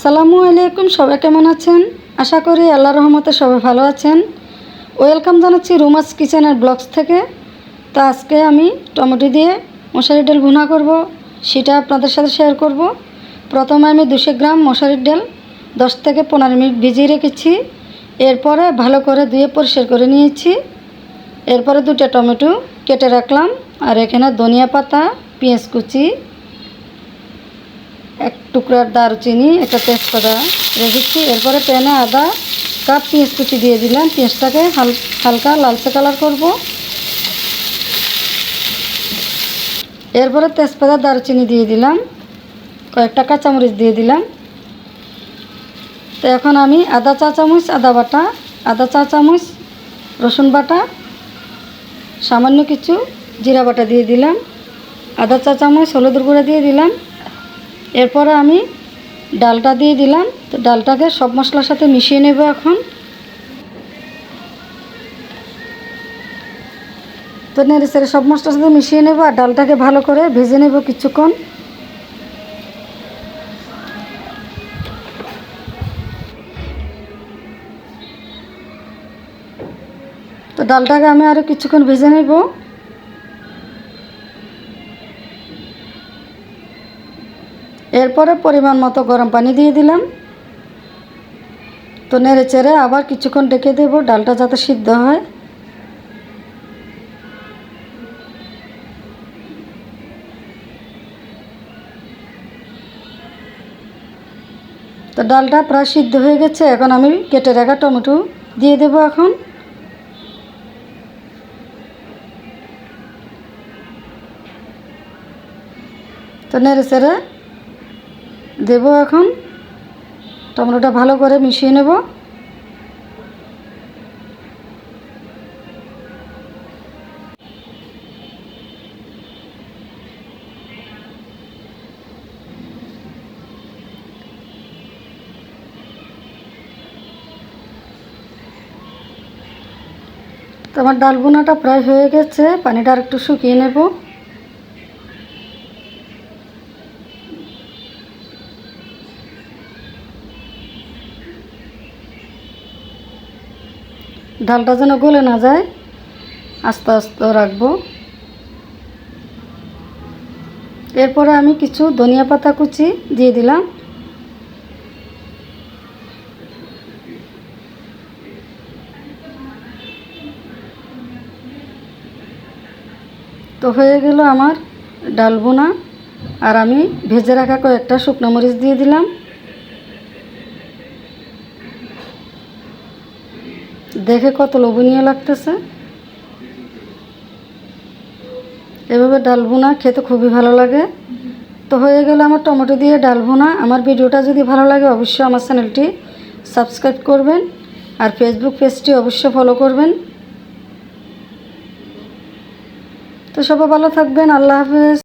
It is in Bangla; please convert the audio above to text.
আসসালামু আলাইকুম, সবাই কেমন আছেন? আশা করি আল্লাহ রহমতে সবাই ভালো আছেন। ওয়েলকাম জানাচ্ছি রুমাস কিচেনের ব্লগস থেকে। তা আজকে আমি টমেটো দিয়ে মশারির ডাল ভুনা করব, সেটা আপনাদের সাথে শেয়ার করব। প্রথমে আমি দুশো গ্রাম মশারির ডাল দশ থেকে পনেরো মিনিট ভিজিয়ে রেখেছি। এরপরে ভালো করে ধুয়ে পরিষ্কার করে নিয়েছি। এরপরে দুটো টমেটো কেটে রাখলাম। আর এখানে ধনিয়া পাতা, পেঁয়াজ কুচি এক টুকরার দারুচিনি, একটা তেজপাতা রেখেছি। এরপরে প্যানে আদা, কাপ পেঁয়াজ কুচি দিয়ে দিলাম। পেঁয়াজটাকে হাল হালকা লালচে কালার করব। এরপরে তেজপাতা, দারুচিনি দিয়ে দিলাম। কয়েকটা কাঁচামরিচ দিয়ে দিলাম। তো এখন আমি আদা চা চামচ আদা বাটা, আদা চা চামচ রসুন বাটা, সামান্য কিছু জিরা বাটা দিয়ে দিলাম। আদা চা চামচ হলুদ গুঁড়া দিয়ে দিলাম। এরপরে আমি ডালটা দিয়ে দিলাম। তো ডালটাকে সব মশলার সাথে মিশিয়ে নেব এখন। তো নেড়ে সেড়ে সব মশলার সাথে মিশিয়ে নেব আর ডালটাকে ভালো করে ভেজে নেব কিছুক্ষণ। তো ডালটাকে আমি আরও কিছুক্ষণ ভেজে নেব। এরপরে পরিমাণ মতো গরম পানি দিয়ে দিলাম। তো নেড়ে চেড়ে আবার কিছুক্ষণ ডেকে দেব, ডালটা যাতে সিদ্ধ হয়। তো ডালটা প্রায় সিদ্ধ হয়ে গেছে, এখন আমি কেটে রাখা টমেটো দিয়ে দেব এখন। তো নেড়ে চেড়ে দেব এখন। টমেটোটা ভালো করে মিশিয়ে নেব। তো আমার ডাল বোনাটা প্রায় হয়ে গেছে, পানিটা আর একটু শুকিয়ে নেব। ডালটা যেন গলে না যায়, আস্তে আস্তে রাখব। এরপরে আমি কিছু ধনিয়া পাতা কুচি দিয়ে দিলাম। তো হয়ে গেল আমার ডাল বোনা আর আমি ভেজে রাখা কয়েকটা শুকনো মরিচ দিয়ে দিলাম। দেখে কত লোভনীয় লাগতেছে। এভাবে ডাল ভুনা খেতে খুবই ভালো লাগে। তো হয়ে গেল আমার টমেটো দিয়ে ডাল ভুনা। আমার ভিডিওটা যদি ভালো লাগে অবশ্যই আমার চ্যানেলটি সাবস্ক্রাইব করবেন আর ফেসবুক পেজটি অবশ্যই ফলো করবেন। তো সবাই ভালো থাকবেন। আল্লাহ হাফেজ।